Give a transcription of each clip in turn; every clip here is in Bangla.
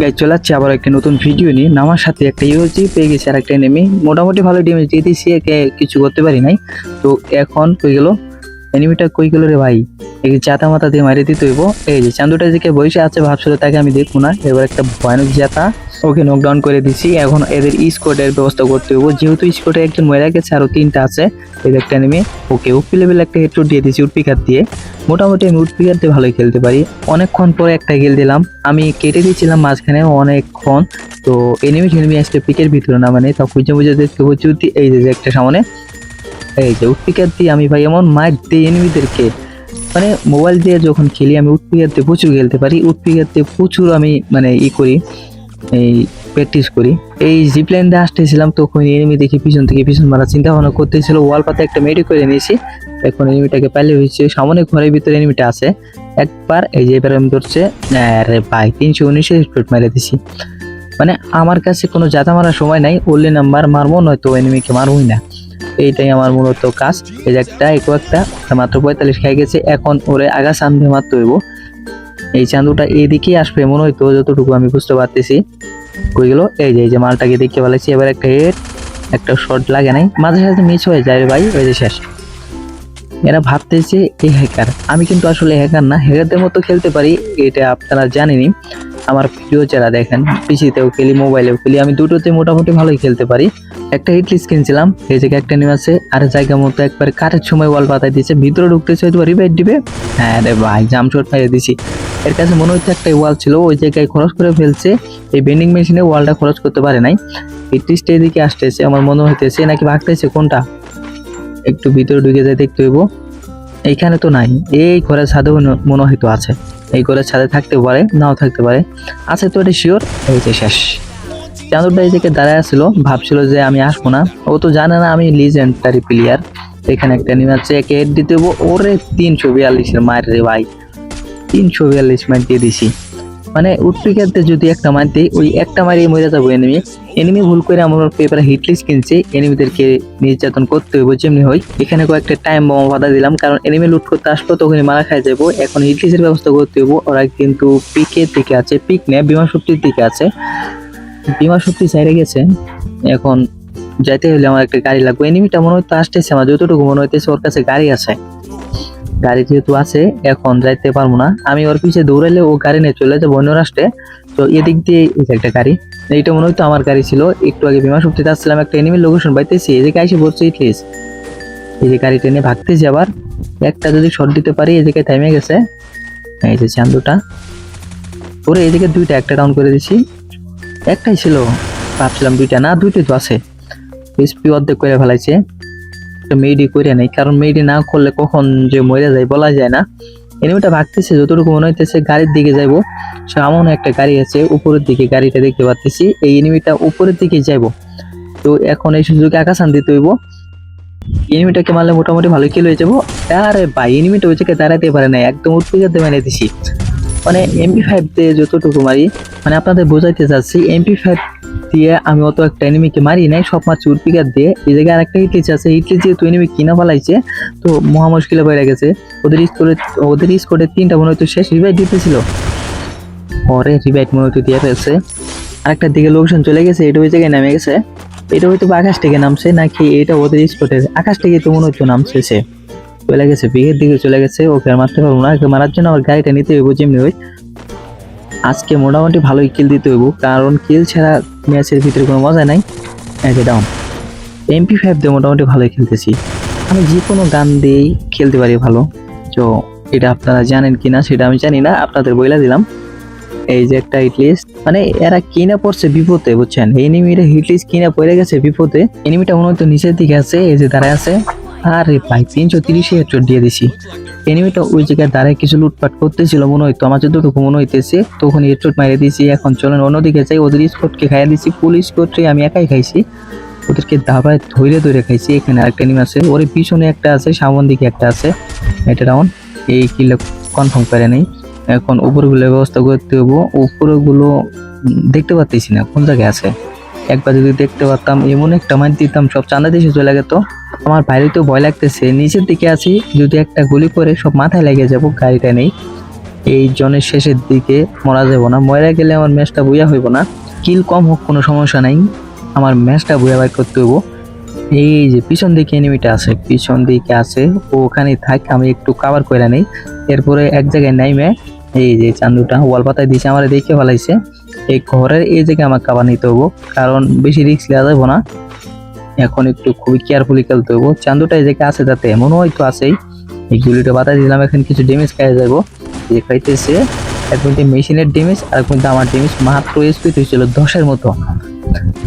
গাইজ চলে যাচ্ছে আবার একটা নতুন ভিডিও নিয়ে। নামার সাথে একটা ইউজি পেয়ে গেছে আর একটা এনেমি মোটামুটি ভালো ড্যামেজ দিয়ে দিয়েছি, একে কিছু করতে পারি নাই। তো এখন কই গেল? এনিমিটা কই গেল রে ভাই? এই চাতা মাথা দিয়ে মারিয়ে দিতে হইব। এই যে চান্দুটা যে বসে আছে ভাবছিল তাকে আমি দেখব না। এবার একটা ভয়ানক জাতা ওকে নকডাউন করে দিছি। এখন এদের স্কোটের ব্যবস্থা করতে হইব। যেহেতু স্কোটে একজন মরে গেছে আরও তিনটা আছে এই একটা নেমে ওকে উপি লেভেল একটা হেডশট দিয়ে দিছি উটপিকার দিয়ে। মোটামুটি আমি উটপিকার দিয়ে ভালোই খেলতে পারি। অনেকক্ষণ পরে একটা গেল দিলাম। আমি কেটে দিয়েছিলাম মাঝখানে অনেকক্ষণ। তো এনিমি ঠেনিমি আসলে পিকের ভিতরে না মানে তা খুঁজে বুঝে দেখতে হচ্ছে এই যে একটা সামনে। এই যে উটপিকার দিয়ে আমি ভাই এমন মার দিই এনিমিদেরকে মানে মোবাইল দিয়ে যখন খেলি আমি উটপিকার দিয়ে প্রচুর খেলতে পারি। উটপিকার দিয়ে প্রচুর আমি মানে ই করি। এই প্র্যাকটিস করি। এই জিপলাইন দিয়ে আসতেছিলাম তখন এনিমি দেখি পিছন থেকে পিছন মারা চিন্তা ভাবনা করতেছিল ওয়াল পাতে একটা মেডি করে নিয়েছি। এখন এনিমিটাকে পাইলে হয়েছে, সামনে ঘরের ভিতরে এনিমিটা আছে। একবার এই যে এবার আমি ধরছে, আরে ভাই, তিনশো উনিশে স্পিড মেরে দিছি। মানে আমার কাছে কোনো জাতা মারার সময় নাই ওনলি নাম্বার মারবো, নয়তো এনিমিকে মারবোই না। এইটাই আমার মূলত কাজ। এই যে একটা একো একটা একটা মাত্র পঁয়তাল্লিশ খেয়ে গেছে। এখন ওরে আগা সামনে মারতে হইব। এই চান্দুটা এদিকেই আসবে, মনে হয় তো যতটুকু আমি বুঝতে পারতেছি। কই গেল? এই যে এই যে মালটাকে দেখতে পালাইছি, এবার একটা হেড একটা শর্ট লাগে নাই। মাঝে সাথে মিস হয়ে যায় ভাই, ওই যে শেষ। এরা ভাবতেছে এই হ্যাকার আমি কিন্তু আসলে হ্যাকার না হ্যাকারদের মতো খেলতে পারি, এটা আপনারা জানেনই। আমার প্রিয় যারা দেখেন, পিসিতেও খেলি, মোবাইলেও খেলি, আমি দুটোতে মোটামুটি ভালোই খেলতে পারি। একটা হিট লিস্ট কিনছিলাম, এই জায়গায় একটা নিম আছে, আর জায়গা মতো একবার কাঠের সময় ওয়াল পাতায় দিয়েছে, ভিতরে ঢুকতেছে, হয়তো রিভাইট দিবে। হ্যাঁ রে ভাই জাম শট মেরে দিছি। এর কাছে মনে হচ্ছে একটা ওয়াল ছিল, ওই জায়গায় খরচ করে ফেলছে, এই বেন্ডিং মেশিনে ওয়ালটা খরচ করতে পারে নাই। হিট লিস্ট এদিকে আসতেছে, আমার মনে হইতেছে, নাকি ভাগতেছে, কোনটা? একটু ভিতরে ঢুকে যায় দেখতে হইব। এইখানে তো নাই। এই ঘরের ছাদে মনে হয়তো আছে। এই ঘরের ছাদে থাকতে পারে, নাও থাকতে পারে। আছে তো এটা শিওর এই যে শেষ। চাঁদুরটা এই দিকে দাঁড়ায় আসছিল ভাবছিল যে আমি আসব না। ও তো জানে না আমি লিজেন্ডারি প্লেয়ার এখানে একটা নিয়ে আছে একে হেড দিতে ওরে তিনশো বিয়াল্লিশের মায়ের রে ভাই। তিনশো বিয়াল্লিশ মাইট দিয়ে দিছি। মানে উৎপিকাতে যদি একটা মার দিই ওই একটা মারিয়ে মরে যাব এনিমি এনিমি ভুল করে আমার পেপারে হিটলিস কিনছে এনিমিদেরকে নির্যাতন করতে হইব যেমনি হয়। এখানে কয়েকটা টাইম বোমা বাধা দিলাম, কারণ এনিমি লুট করতে আসলো তখনই মারা খাই যাব। এখন হিটলিসের ব্যবস্থা করতে হইব, ওরা কিন্তু পিকের দিকে আছে পিক নেয় বিমা শক্তির দিকে আছে। বিমা শক্তি চাইরে গেছে, এখন যাইতে হলে আমার একটা গাড়ি লাগবে। এনিমিটা মনে হইতে আসতেছে, আমার যতটুকু মনে হইতেছে ওর কাছে গাড়ি আছে। গাড়ি যেহেতু আছে, এখন যাইতে পারব না। আমি ওর পিছিয়ে দৌড়াইলে ও গাড়ি নিয়ে চলে যাব অন্য রাষ্ট্রে। তো এদিক দিয়ে একটা গাড়ি, এইটা মনে হয়তো আমার গাড়ি ছিল। একটু আগে বিমা শক্তিতে আসছিলাম, একটা এনিমির লোকেশন পাইতেছি, এদিকে এসে বলছে ইটলিস এই যে গাড়ি টেনে ভাগতেছি আবার। একটা যদি শট দিতে পারি, এদিকে থেমে গেছে। এই যে চান্দুটা। ওরে, এদিকে দুইটা, একটা ডাউন করে দিছি। একটাই ছিল, ভাবছিলাম দুইটা, না দুইটাই তো আছে। এসপি অর্ধেক করে ফেলাইছে। মেডি করে নেই, কারণ মেডি না করলে কখন যে মরে যায় বলা যায় না। এনিমিটা ভাগতেছে, যতটুকু মনে হইতেছে গাড়ির দিকে যাইবো। সামনে একটা গাড়ি আছে, উপরের দিকে গাড়িটা দেখতে পাচ্ছি এই এনিমিটা উপরের দিকে যাইবো। তো এখন এই সুযোগে আকাশান দিতে হইব। এনিমিটাকে মারলে মোটামুটি ভালো কিল হয়ে যাব। আরে ভাই এনিমিটা ওই জায়গায় দাঁড়াতে পারে না একদম উৎপিকাতে মেরে দিছি। মানে এমপি ফাইভ দিয়ে যতটুকু মারি মানে আপনাদের বোঝাইতে চাচ্ছি এমপি ফাইভ দিয়ে আমি অত একটা এনিমিকে মারি নাই, সব মারছি উৎপিকার দিয়ে। এই জায়গায় আরেকটা হিটলিচ আছে হিটলিচ যেহেতু এনিমি কিনা ফেলাইছে, তো মহা মুশকিলে বেড়ে গেছে। ওদের স্কোরে ওদের স্কোরে তিনটা মনে হয়তো শেষ রিভাইট দিতেছিল। পরে রিভাইট মনে হয়তো দিয়ে ফেলছে। আরেকটা দিকে লোকেশন চলে গেছে, এটা ওই জায়গায় নেমে গেছে। এটা হয়তো আকাশ থেকে নামছে, নাকি এটা ওদের স্পটের আকাশ থেকে তো মনে হচ্ছে নামছে সে। চলে গেছে বিঘের দিকে চলে গেছে, ওকে আর মারতে পারব না মারার জন্য আমার গাড়িটা নিতে হইব যেমনি ওই আজকে মোটামুটি ভালোই কিল দিতে হইব, কারণ কিল ছাড়া ম্যাচের ভিতরে কোনো মজা নাই। যে ডাউন এমপি ফাইভ দিয়ে মোটামুটি ভালোই খেলতেছি। আমি যে কোনো গান দিয়েই খেলতে পারি ভালো। তো এটা আপনারা জানেন কিনা সেটা আমি জানি না, আপনাদের বইলা দিলাম। এই যে একটা হিটলিস্ট মানে এরা কিনা পড়ছে বিপদে, বুঝছেন? এনিমিটা হিটলিস্ট কিনা পড়ে গেছে বিপদে। এনিমিটা মনে হতো নিচের দিকে আছে, এই যে দাঁড়ায় আছে। আরে ভাই, তিনশো তিরিশে হেডশট দিয়ে দিছি। এনিমিটা ওই জায়গায় দাঁড়ায় কিছু লুটপাট করতেছিল, মনে হইতো আমার যতটুকু মনে হইতেছে তখন হেডশট মারিয়ে দিয়েছি এখন চলেন অন্যদিকে যাই, ওদের স্পটকে খাইয়ে দিছি। ফুল স্পটে আমি একাই খাইছি। ওদেরকে দাবায় ধৈরে ধরে খাইছি। এখানে আরেকটা নিম আছে। ওর পিছনে একটা আছে সামন দিকে একটা আছে। এটা ডাউন। এই কিলো কনফার্ম করে নেই। এখন উপরগুলো ব্যবস্থা করতে হব উপরগুলো দেখতে পাচ্ছি না, কোন জায়গায় আছে? একবার যদি দেখতে পারতাম, এমন একটা মাইন দিতাম, সব চাঁদা দেশে চলে গেত। আমার বাইরে তো ভয় লাগতেছে। নিচের দিকে আছি, যদি একটা গুলি করে সব মাথায় লেগে যাব, গাড়িটা নেই। এই জনের শেষের দিকে মরা যাব না। মরা গেলে আমার ম্যাচটা বইয়া হইব না। কিল কম হোক, কোনো সমস্যা নাই। আমার ম্যাচটা বইয়া বাই করতে হইব। এই যে পিছন দিকে এনিমিটা আছে, পিছন দিকে আছে। ও ওখানে থাক, আমি একটু কাভার করে নেই। এরপরে এক জায়গায় নাইমে, এই যে চান্দুটা, ওয়াল পাতায় দিয়েছে আমার দেখে ফেলাইছে। এই ঘরের এই জায়গায় আমার কাবার নিতে হব কারণ বেশি রিস্ক নেওয়া যাব না। এখন একটু খুবই কেয়ারফুলি খেলতে হব চান্দুটা এই জায়গায় আছে তাতে, এমনও হয়তো আছেই। এই গুলিটা বাতায় দিলাম, এখন কিছু ড্যামেজ খাইয়ে যাব যে খাইতেছে এক মেশিনের ড্যামেজ আর এক মিনিটে আমার ড্যামেজ মাত্র এসপি হয়েছিল দশের মতো।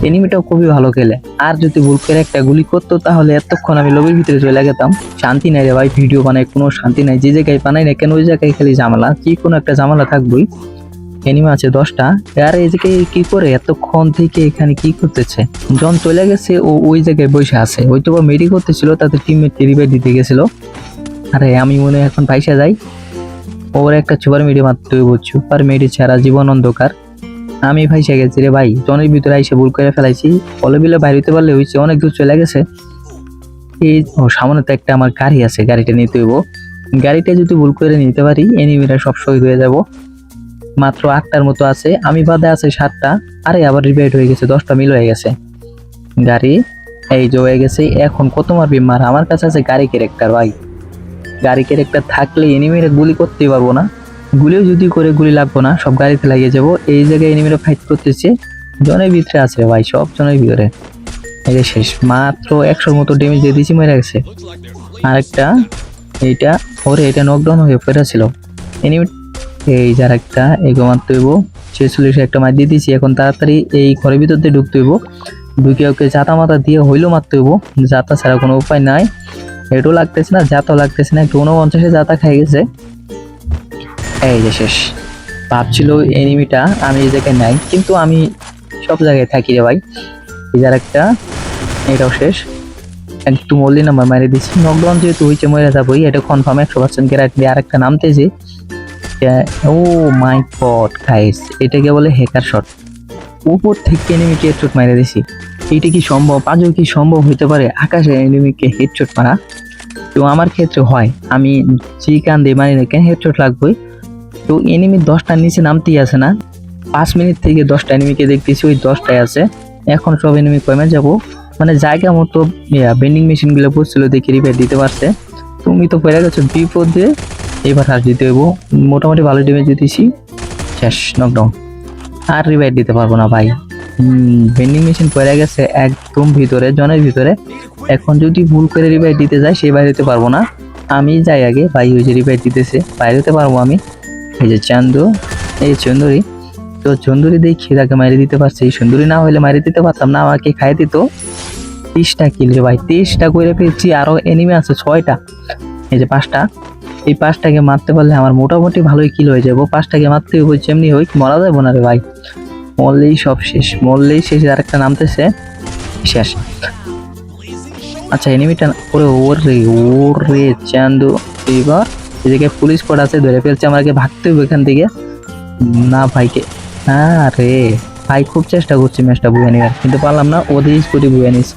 এনিমিটাও খুবই ভালো খেলে। আর যদি ভুল করে একটা গুলি করতো, তাহলে এতক্ষণ আমি লবির ভিতরে চলে গেতাম। শান্তি নাই রে ভাই ভিডিও বানাই কোনো শান্তি নাই। যে জায়গায় বানাই না কেন, ওই জায়গায় খালি ঝামেলা। কি কোনো একটা ঝামেলা থাকবই। এনিমে আছে দশটা। আর জায়গায় কি করে এতক্ষণ থেকে এখানে কি করতেছে? জন চলে গেছে, ও ওই জায়গায় বসে আছে। ওই তো মেডি করতেছিল তাতে টিমমেট রিভাই দিতে গেছিল। আরে, আমি মনে এখন পয়সা যাই। ওর একটা সুপার মেডি মারতে হইব সুপার মেডি ছাড়া জীবন অন্ধকার। আমি ভাইসা গেছি রে ভাই। জনের ভিতরে আইসে ভুল করে ফেলাইছি। বলে বিলে বাইরে হইতে পারলে হয়েছে অনেক দূর চলে গেছে। এই সামনে তো একটা আমার গাড়ি আছে, গাড়িটা নিতে হইব। গাড়িটা যদি ভুল করে নিতে পারি এনিমিরা সব শহীদ হয়ে যাব। মাত্র আটটার মতো আছে, আমি বাদে আছে সাতটা, আরে আবার রিভাইড হয়ে গেছে, দশটা মিল হয়ে গেছে। গাড়ি, এই যে হয়ে গেছে, এখন কত মারবি মার? আমার কাছে আছে গাড়ি ক্যারেক্টার ভাই। গাড়ি ক্যারেক্টার থাকলে এনিমিরা গুলি করতেই পারব না। গুলিও যদি করে গুলি লাগবো না, সব গাড়িতে লাগিয়ে যাব। এই জায়গায় এনিমিরা ফাইট করতেছে, জনের ভিতরে আছে ভাই, সব জনের ভিতরে। এই শেষ, মাত্র একশোর মতো ড্যামেজ দিয়ে দিয়েছি মেরে গেছে। আরেকটা, এইটা, ওরে, এটা নকডাউন হয়ে ফেরা ছিল এনিমি এই যার একটা এগো মারতে হইব। ছেচল্লিশে একটা মার দিয়ে দিয়েছি। এখন তাড়াতাড়ি এই ঘরের ভিতর দিয়ে ঢুকতে হইব। ঢুকে ওকে জাতা মাথা দিয়ে হইলেও মারতে হইব। জাতা ছাড়া কোনো উপায় নাই। এটাও লাগতেছে না, জাতাও লাগতেছে না। একটু উনপঞ্চাশে জাতা খাই গেছে। এই যে শেষ। ভাবছিল এনিমিটা, আমি এই জায়গায় নাই, কিন্তু আমি সব জায়গায় থাকি রে ভাই। এই যার একটা, এটাও শেষ। একটু মল্লি নাম্বার মারিয়ে দিচ্ছি নকডাউন যেহেতু হয়েছে মরে যাবোই। এটা কনফার্ম একশো পার্সেন্ট গ্যারান্টি আরেকটা নামতেছে ও মাই গড গাইস এটাকে বলে হ্যাকার শট উপর থেকে এনিমিকে হেডশট মারে দিছি। এইটা কি সম্ভব? আজও কি সম্ভব হতে পারে? আকাশে এনিমিকে হেডশট মারা? তো আমার ক্ষেত্রে হয়, আমি যে কান দিয়ে মারি না কেন হেডশট লাগবে তো এনিমি দশটার নিচে নামতেই আছে না? পাঁচ মিনিট থেকে দশটা এনিমিকে দেখতেছি, ওই দশটায় আছে। এখন সব এনিমি কমে যাব। মানে জায়গা মতো বেন্ডিং মেশিনগুলো পড়ছিল দেখে রিপেয়ার দিতে পারছে। তুমি তো পেরে গেছো বিপদে। এবার আর দিতে হইব। মোটামুটি ভালো ড্যামেজ দিতেছি শেষ নকডাউন আর রিভাইভ দিতে পারব না ভাই। ভেন্ডিং মেশিন পড়ে গেছে একদম ভিতরে, জনের ভিতরে। এখন যদি ভুল করে রিভাইভ দিতে যাই, সে বাইরে হতে পারব না। আমি যাই আগে, ভাই ওই যে রিভাইভ দিতেছে, বাইরে হতে পারব আমি। এই যে চান্দু, এই চন্দুরি। তো চন্দুরি দেখি, তাকে মারি দিতে পারছে। সুন্দরী না হলে মারি দিতে পারতাম না, আমাকে খাই দিত। তিরিশটা কিল ভাই, তিরিশটা করে পেয়েছি আরও এনিমি আছে ছয়টা। এই যে পাঁচটা। এই পাঁচটাকে মারতে পারলে আমার মোটামুটি ভালোই কিল হয়ে যাব। পাঁচটাকে মারতে হবে, যেমনি হোক, মরা যাব না রে ভাই। মরলেই সব শেষ, মরলেই শেষ আরেকটা নামতেছে, শেষ। আচ্ছা এনিমিটা ওরে ওরে ওরে চান্দু এবার এদিকে পুলিশ কোড আছে, ধরে ফেলছে আমাকে, ভাগতে হবে এখান থেকে। না ভাইকে হ্যাঁ রে। ভাই, খুব চেষ্টা করছি ম্যাচটা বুয়ে নেওয়ার, কিন্তু পারলাম না ওদের স্কুটি বুয়ে নিচ্ছে